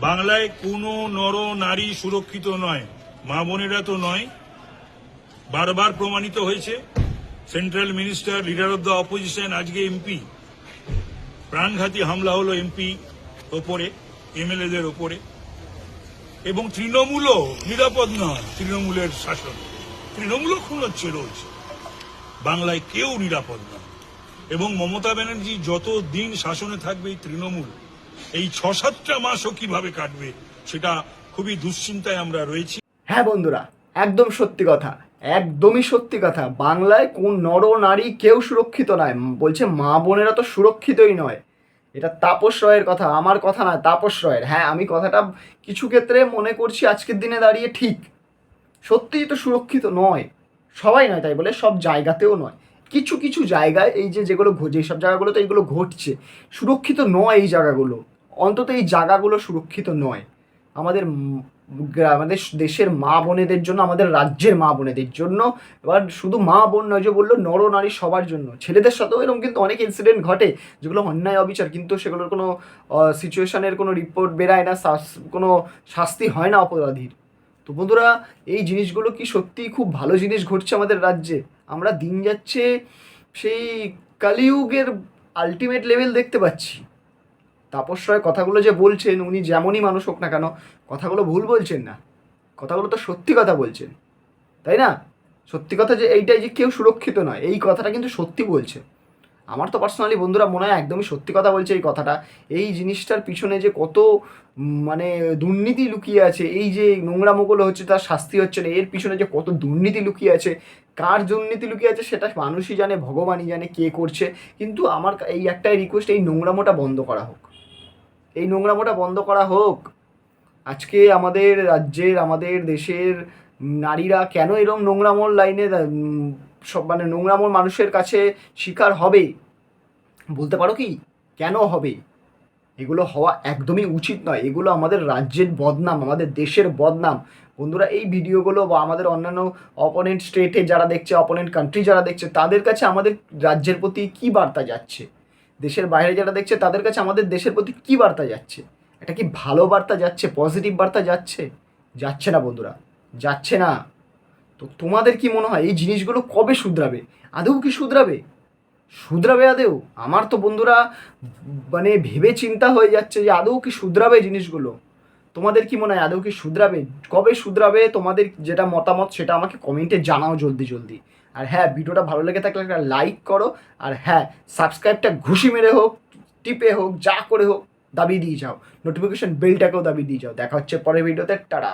বাংলায় কোনো নর নারী সুরক্ষিত নয়। মা বোনেরা তো নয়। বারবার প্রমাণিত হয়েছে, central minister, leader of the opposition, আজকে এমপি। প্রাণঘাতী হামলা হলো এমপি ওপরে, এমএলএদের ওপরে। এবং তৃণমূলও নিরাপদ নয়, তৃণমূলের শাসন। তৃণমূলও খুন হচ্ছে রোজ। বাংলায় কেউ নিরাপদ নয়। এবং মমতা ব্যানার্জি যত দিন শাসনে থাকবে এই তৃণমূল এই ছ সাতটা মাসও কীভাবে কাটবে, সেটা খুবই দুশ্চিন্তায় আমরা রয়েছি। হ্যাঁ বন্ধুরা, একদম সত্যি কথা, একদমই সত্যি কথা। বাংলায় কোন নর নারী কেউ সুরক্ষিত নয়। বলছে মা বোনেরা তো সুরক্ষিতই নয়। এটা তাপস রয়ের কথা, আমার কথা না তাপস রয়ের। হ্যাঁ আমি কথাটা কিছু ক্ষেত্রে মনে করছি আজকের দিনে দাঁড়িয়ে ঠিক। সত্যিই তো সুরক্ষিত নয়। সবাই নয় তাই বলে, সব জায়গাতেও নয়। কিছু কিছু জায়গায় এই যে যেগুলো যেসব জায়গাগুলোতে এইগুলো ঘটছে, সুরক্ষিত নয় এই জায়গাগুলো। অন্তত এই জায়গাগুলো সুরক্ষিত নয়। আমাদের আমাদের দেশের মা বোনেদের জন্য, আমাদের রাজ্যের মা বোনেদের জন্য, এবার শুধু মা বোন নয় যে বলল, নর নারী সবার জন্য। ছেলেদের সাথেও এরকম কিন্তু অনেক ইনসিডেন্ট ঘটে, যেগুলো অন্যায় অবিচার, কিন্তু সেগুলোর কোনো সিচুয়েশানের কোনো রিপোর্ট বেরায় না কোনো শাস্তি হয় না অপরাধীর। তো বন্ধুরা, এই জিনিসগুলো কি সত্যিই খুব ভালো জিনিস ঘটছে আমাদের রাজ্যে? আমরা দিন যাচ্ছে সেই কালিযুগের আলটিমেট লেভেল দেখতে পাচ্ছি। তাপস রায় কথাগুলো যে বলছেন, উনি যেমনই মানুষ হোক না কেন, কথাগুলো ভুল বলছেন না। কথাগুলো তো সত্যি কথা বলছেন। তাই না? সত্যি কথা যে এইটাই যে কেউ সুরক্ষিত নয়, এই কথাটা কিন্তু সত্যি বলছে। আমার তো পার্সোনালি বন্ধুরা মনে হয় একদমই সত্যি কথা বলছে এই কথাটা। এই জিনিসটার পিছনে যে কত মানে দুর্নীতি লুকিয়ে আছে, এই যে নোংরা নোংরামোগুলো হচ্ছে, তার শাস্তি হচ্ছে না, এর পিছনে যে কত দুর্নীতি লুকিয়ে আছে, কার দুর্নীতি লুকিয়ে আছে, সেটা মানুষই জানে, ভগবানই জানে কে করছে। কিন্তু আমার এই একটাই রিকোয়েস্ট এই নোংরামোটা বন্ধ করা হোক। এই নোংরামোটা বন্ধ করা হোক। আজকে আমাদের রাজ্যের, আমাদের দেশের নারীরা কেন এরকম নোংরামোর লাইনে সব মানে নোংরামোর মানুষের কাছে শিকার হবে? বলতে পারো কি? কেন হবে? এগুলো হওয়া একদমই উচিত নয়। এগুলো আমাদের রাজ্যের বদনাম, আমাদের দেশের বদনাম। বন্ধুরা, এই ভিডিওগুলো বা আমাদের অন্যান্য অপোনেন্ট স্টেটে যারা দেখছে অপোনেন্ট কান্ট্রি যারা দেখছে, তাদের কাছে আমাদের রাজ্যের প্রতি কী বার্তা যাচ্ছে? দেশের বাইরে যারা দেখছে, তাদের কাছে আমাদের দেশের প্রতি কী বার্তা যাচ্ছে? এটা কি ভালো বার্তা যাচ্ছে? পজিটিভ বার্তা যাচ্ছে? যাচ্ছে না বন্ধুরা, যাচ্ছে না। তো তোমাদের কি মনে হয় এই জিনিসগুলো কবে শুধরাবে? আদৌ কি শুধরাবে? শুধরাবে আদেও আমার তো বন্ধুরা মানে ভেবে চিন্তা হয়ে যাচ্ছে যে আদৌ কি শুধরাবে জিনিসগুলো। তোমাদের কি মনে হয় আদৌ কি শুধরাবে? কবে শুধরাবে? তোমাদের যেটা মতামত, সেটা আমাকে কমেন্টে জানাও জলদি জলদি। আর হ্যাঁ ভিডিওটা ভালো লেগে থাকলে একটা লাইক করো। আর হ্যাঁ সাবস্ক্রাইবটা ঘুষি মেরে হোক, টিপে হোক, যা করে হোক দাবি দিয়ে যাও। নোটিফিকেশন বেলটাকেও দাবি দিয়ে যাও। দেখা হচ্ছে পরের ভিডিওতে টাটা